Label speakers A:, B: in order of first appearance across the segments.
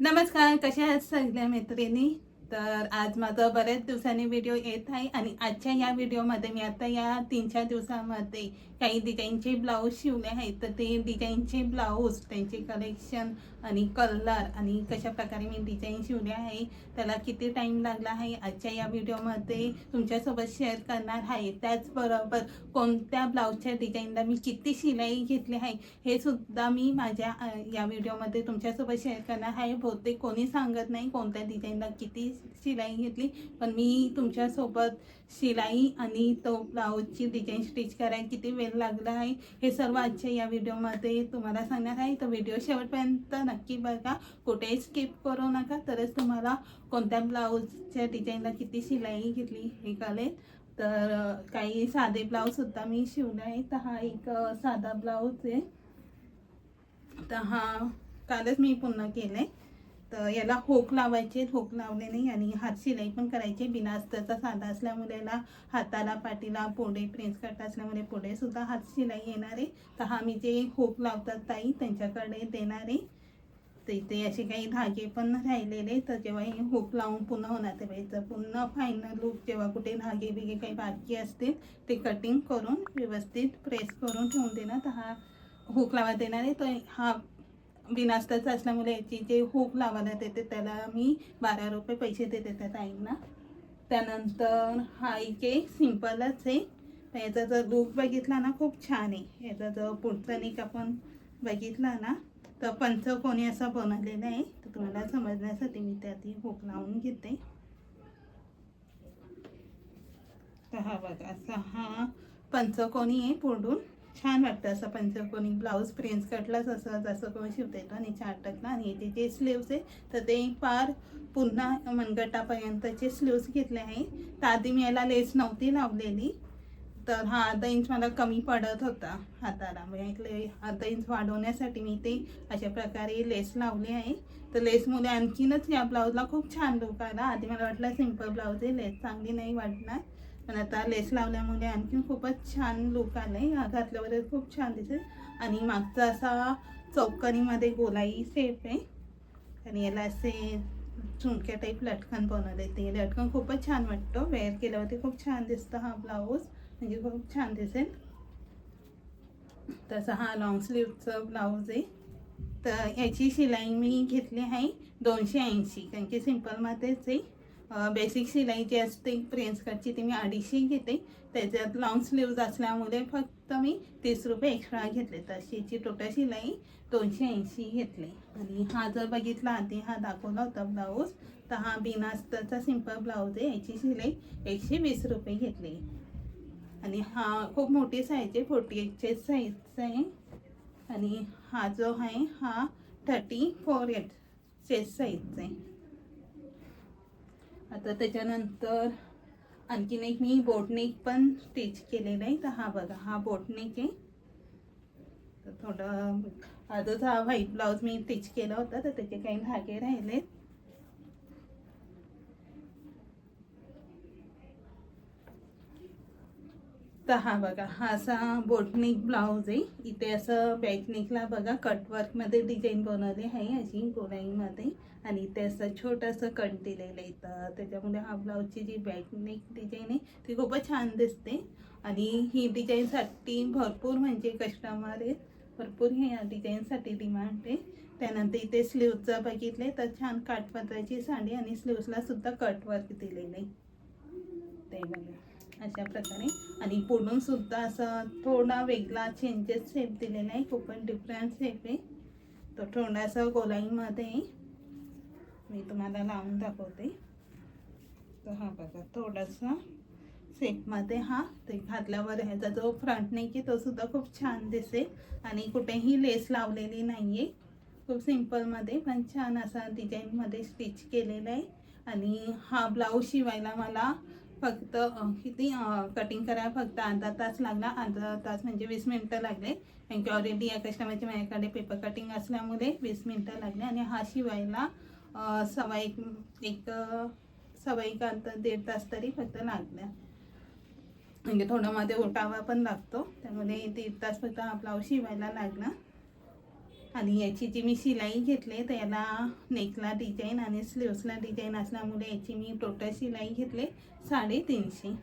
A: नमस्कार कशा आहात सगळ्या मैत्रिणी? तर आज माझं बऱ्याच दिवसांनी व्हिडिओ येत आहे आणि आजच्या या व्हिडिओमध्ये मी आता या तीन चार दिवसामध्ये काही डिझाईनचे ब्लाऊज शिवले आहेत. तर ते डिझाईनचे ब्लाऊज त्यांचे कलेक्शन आणि कलर आणि कशा प्रकारे मी डिझाईन शिवले आहे त्याला किती टाईम लागला आहे आजच्या या व्हिडिओमध्ये तुमच्यासोबत शेअर करणार आहे. त्याचबरोबर कोणत्या ब्लाऊजच्या डिझाईनला मी किती शिलाई घेतली आहे हे सुद्धा मी माझ्या या व्हिडिओमध्ये तुमच्यासोबत शेअर करणार आहे. बहुतेक कोणी सांगत नाही कोणत्या डिझाईनला किती शिलाई घेतली. पण मी तुमच्यासोबत शिलाई आणि तो ब्लाऊजची डिझाईन स्टिच करायला किती वेळ लागला आहे हे सर्व आजच्या या व्हिडिओमध्ये तुम्हाला सांगणार आहे. तर व्हिडिओ शेवटपर्यंत नक्की बघा. कुठेही स्किप करू नका. तरच तुम्हाला कोणत्या ब्लाऊजच्या डिझाईनला किती शिलाई घेतली हे कळेल. तर काही साधे ब्लाऊजसुद्धा मी शिवले आहे तर हा एक साधा ब्लाऊज आहे. तर हा कालच मी पुन्हा केलं आहे तर याला होक लावायचे होक लावले नाही आणि हात शिलाई पण करायची. बिना अस्तरचा साधा असल्यामुळे याला हाताला पाठीला पोडे प्रिन्स कट असल्यामुळे पुढेसुद्धा हात शिलाई येणार. आहे तर हा मी जे होक लावतात ताई त्यांच्याकडे देणार. आहे तर इथे असे काही धागे पण राहिलेले. तर जेव्हा हे हुक लावून पुन्हा होणार तेव्हा याचं पुन्हा फायनल लुक जेव्हा कुठे धागे बिगे काही बाकी असतील ते कटिंग करून व्यवस्थित प्रेस करून ठेवून देणार. तर हा हुक लावा देणार. आहे तर हा बिनास्ताच असल्यामुळे याची जे हुक लावायला देते त्याला मी बारा रुपये पैसे देते त्या ताईंना. त्यानंतर हा इके सिम्पलच आहे. याचा जर लूक बघितला ना खूप छान आहे. याचा जर पुढचा निक आपण बघितला ना तर पंचकोणी असा बनवलेला आहे. तर तुम्हाला समजण्यासाठी मी त्यात हुक लावून घेते. तर हा बघा असा हा पंचकोणी आहे पुढून. छान वाटतं असं पंचकोनी ब्लाऊज प्रिन्स कटलाच असं जसं कोणी शिवता येतो आणि चाटकला आणि याचे जे स्लीव्स आहे तर ते फार पुन्हा मनगटापर्यंतचे स्लीव्स घेतले आहे तर आधी मी याला लेस नव्हती लावलेली तर हा अर्धा इंच मला कमी पडत होता हाताला. म्हणजे इथले अर्धा इंच वाढवण्यासाठी मी ते अशा प्रकारे लेस लावली आहे. तर लेसमुळे आणखीनच या ब्लाऊजला खूप छान लुक आला. आधी मला वाटलं सिंपल ब्लाऊज आहे लेस चांगली नाही वाटणार. पण आता लेस लावल्यामुळे आणखीन खूपच छान लुक आलं आहे घातल्यावर खूप छान दिसेल. आणि मागचा असा चौकनीमध्ये गोलाई सेफ आहे. आणि याला असे झुमक्या टाईप लटकन बनवले ते. लटकन खूपच छान वाटतं. वेअर केल्यावरती खूप छान दिसतं हा ब्लाऊज म्हणजे खूप छान दिसेल. तसा हा लॉंग स्लीवचा ब्लाऊज आहे. तर याची शिलाई मी घेतली आहे दोनशे ऐंशी. कारण की सिम्पलमध्येच आहे. बेसिक शिलाई जी असते प्रिन्स कटची ती मी अडीचशे घेते. त्याच्यात लॉंग स्लीव्ज असल्यामुळे फक्त मी तीस रुपये एक्स्ट्रा घेतले. तशीची टोटल शिलाई दोनशे ऐंशी घेतली. आणि हा जर बघितला आधी हा दाखवला होता ब्लाऊज तर हा बिनास्तरचा सिंपल ब्लाऊज आहे. याची शिलाई एकशे वीस रुपये घेतली. आणि हा खूप मोठी साईज आहे फोर्टी एटचे साईजचा आहे. आणि हा जो आहे हा थर्टी फोर एट चेस्ट साईजचा आहे. आता त्याच्यानंतर आणखीन एक मी बोटनेक पण स्टिच केलेलं आहे. तर हा बघा हा बोटनेक आहे. तर थोडं आजच हा व्हाईट ब्लाऊज मी स्टिच केला होता तर त्याचे काही धागे राहिलेत. तर हा बघा हा असा बोटनेक ब्लाऊज आहे. इथे असं बॅकनेकला बघा कटवर्कमध्ये डिझाईन बनवली आहे अशी गोराईमध्ये आणि त्याचं छोटंसं कट दिलेलं आहे तर त्याच्यामुळे हा ब्लाऊजची जी बॅकनेक डिझाईन आहे ती खूपच छान दिसते. आणि ही डिझाईनसाठी भरपूर म्हणजे कस्टमर आहेत. भरपूर ह्या डिझाईनसाठी डिमांड आहे. त्यानंतर इथे स्लीवचं बघितले तर छान काठपत्राची साडी आणि स्लीव्सला सुद्धा कटवर्क दिलेलं आहे. ते बघा. अशा प्रकारे. आणि पुढून सुद्धा असं थोडा वेगळा चेंजेस शेप दिलेला आहे. खूपच डिफरंट शेप आहे. तो थोडासा गोलाईमध्ये आहे. मी तुम्हाला लावून दाखवते. तर हा बघा थोडासा सेटमध्ये हा ते घातल्यावर ह्याचा जो फ्रंट नेक आहे तो सुद्धा खूप छान दिसेल. आणि कुठेही लेस लावलेली नाही आहे खूप सिम्पलमध्ये पण छान असा डिझाईनमध्ये स्टिच केलेला आहे. आणि हा ब्लाऊज शिवायला मला फक्त किती कटिंग करायला फक्त अर्धा तास लागला. अर्धा तास म्हणजे वीस मिनटं लागले. कारण की ऑलरेडी या कस्टमरची माझ्याकडे पेपर कटिंग असल्यामुळे वीस मिनटं लागले. आणि हा शिवायला सवाई एक एक अ, एक अर्धा दीड तास तरी फक्त लागल्या म्हणजे थोडं मध्ये ओटावा पण लागतो. त्यामुळे दीड तास फक्त हा ब्लाऊज शिवायला लागला आणि याची जी मी शिलाई घेतली तर याला नेकला डिझाईन आणि स्लीव्सला डिझाईन असल्यामुळे याची मी टोटल शिलाई घेतली साडेतीनशे.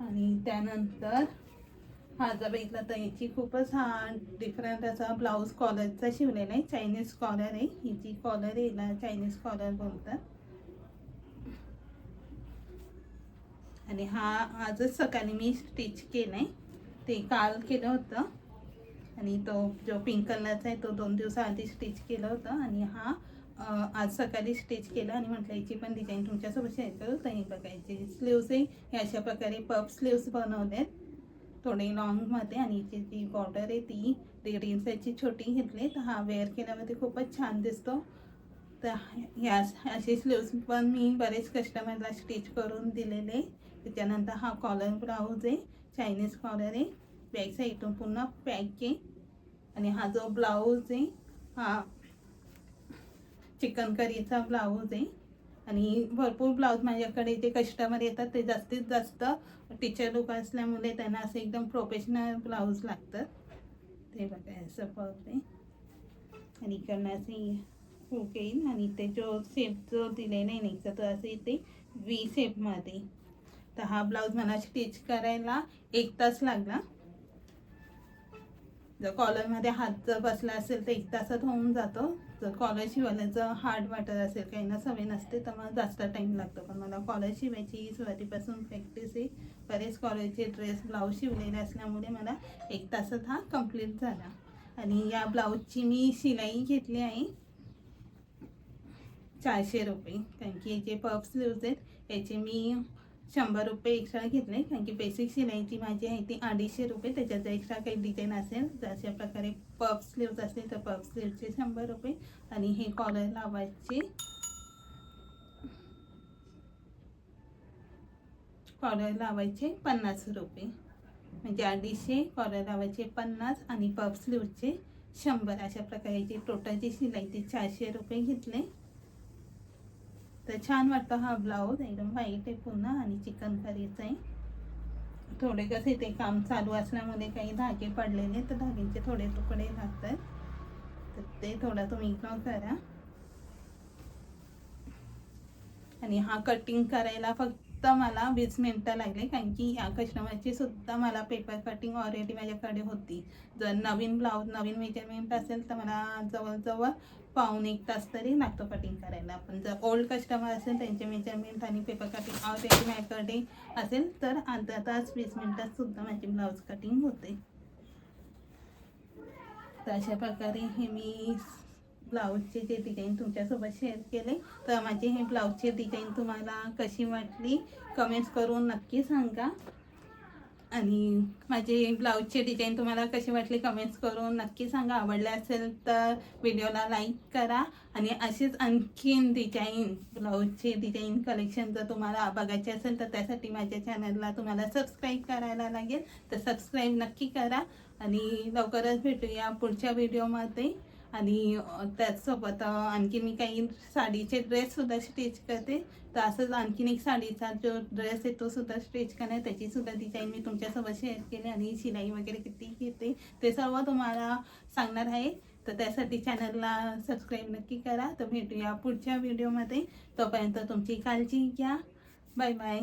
A: आणि त्यानंतर हा जर बघितला तर याची खूपच हा डिफरंट असा ब्लाऊज कॉलरचा शिवलेला आहे. चायनीज कॉलर आहे. हिची कॉलर हिला चायनीज कॉलर बोलतात. आणि हा आजच सकाळी मी स्टिच केलं आहे ते काल केलं होतं. आणि तो जो पिंक कलरचा आहे तो दोन दिवसाआधी स्टिच केलं होतं. आणि हा आज सकाळी स्टिच केला. आणि म्हटलं याची पण डिझाईन तुमच्यासोबत शेअर करू. तर हे बघायचे स्लीव्स आहे. हे अशा प्रकारे पफ स्लीव्स आहेत थोडे लॉंगमध्ये आणि इथे जी बॉर्डर आहे ती दीड इंचाची छोटी घेतली. तर हा वेअर केल्यामध्ये खूपच छान दिसतो. तर ह्या असे स्लीव्स पण मी बरेच कस्टमरला स्टिच करून दिलेले. त्याच्यानंतर हा कॉलर ब्लाऊज आहे चायनीज कॉलर आहे. बॅक साईडून पुन्हा पॅक आहे. आणि हा जो ब्लाऊज आहे हा चिकन करीचा ब्लाऊज आहे. आणि भरपूर ब्लाऊज माझ्याकडे जे कस्टमर येतात ते जास्तीत जास्त टीचर लोक असल्यामुळे त्यांना असं एकदम प्रोफेशनल ब्लाऊज लागतं. ते बघा असं ब्लाऊज आणि इकडनं असे हुक येईल आणि ते जो शेप जो दिलेला आहे नाही तर असं येते वी शेपमध्ये तर हा ब्लाऊज मला स्टिच करायला एक तास लागला. जर कॉलरमध्ये हात जर बसला असेल तर एक तासात होऊन जातो. जर कॉलर शिवायला जर हार्ड वाटत असेल काही ना सवय नसते तर मग जास्त टाईम लागतो. पण मला कॉलर शिवायची सुरुवातीपासून प्रॅक्टिस आहे. बरेच कॉलरचे ड्रेस ब्लाऊज शिवलेले असल्यामुळे मला एक तासात हा कंप्लीट झाला. आणि या ब्लाऊजची मी शिलाई घेतली आहे. चारशे रुपये. कारण की याचे पफ स्लीव्ज आहेत याचे मी शंभर रुपये एक्स्ट्रा घेतले कारण की बेसिक शिलाईची माझी आहे ती अडीचशे रुपये त्याच्यात जर एक्स्ट्रा काही डिझाईन असेल तर अशा प्रकारे पफ स्लीव्ज असतील तर पफ स्लीव्जचे शंभर रुपये. आणि हे कॉलर लावायचे. कॉलर लावायचे पन्नास रुपये. म्हणजे अडीचशे कॉलर लावायचे पन्नास आणि पफ स्लीवचे शंभर. अशा प्रकारची टोटलची शिलाई ती चारशे रुपये घेतले. तर छान वाटतं हा ब्लाऊज एकदम व्हाईट आहे पुन्हा आणि चिकन करीचं आहे. थोडे कसे ते काम चालू असल्यामुळे काही धागे पडलेले तर धाग्यांचे थोडे तुकडे लागतात. तर ते थोडा तुम्ही इग्नोर करा. आणि हा कटिंग करायला फक्त मला वीस मिनटं लागले कारण की या कस्टमरची सुद्धा मला पेपर कटिंग ऑलरेडी माझ्याकडे होती. जर नवीन ब्लाऊज नवीन मेजरमेंट असेल तर मला जवळजवळ पाऊन एक तास तरी लागतो कटिंग करायला. पण जर ओल्ड कस्टमर असेल त्यांचे मेजरमेंट आणि पेपर कटिंग ऑलरेडी माझ्याकडे असेल तर अर्धा तास वीस मिनटात सुद्धा माझी ब्लाऊज कटिंग होते. तर अशा प्रकारे हे मी ब्लाऊजचे जे डिझाईन तुमच्यासोबत शेअर केले तर माझे हे ब्लाऊजचे डिझाईन तुम्हाला कशी वाटली कमेंट्स करून नक्की सांगा. आणि माझे ब्लाऊजचे डिझाईन तुम्हाला कशी वाटली कमेंट्स करून नक्की सांगा. आवडले असेल तर व्हिडिओला लाईक करा. आणि असेच आणखीन डिझाईन ब्लाऊजचे डिझाईन कलेक्शन जर तुम्हाला बघायचे असेल तर त्यासाठी माझ्या चॅनलला तुम्हाला सबस्क्राईब करायला लागेल. तर सबस्क्राईब नक्की करा. आणि लवकरच भेटूया पुढच्या व्हिडिओमध्ये आणि त्याचसोबत आणखी मी काही साडीचे ड्रेससुद्धा स्टिच करते. तर असंच आणखीन एक साडीचा जो ड्रेस आहे तो सुद्धा स्टिच करणार. त्याची सुद्धा डिझाईन मी तुमच्यासोबत शेअर केली आणि शिलाई वगैरे किती घेते ते सर्व तुम्हाला सांगणार आहे. तर त्यासाठी चॅनलला सबस्क्राईब नक्की करा. तर भेटूया पुढच्या व्हिडिओमध्ये. तोपर्यंत तुमची काळजी घ्या. Bye bye.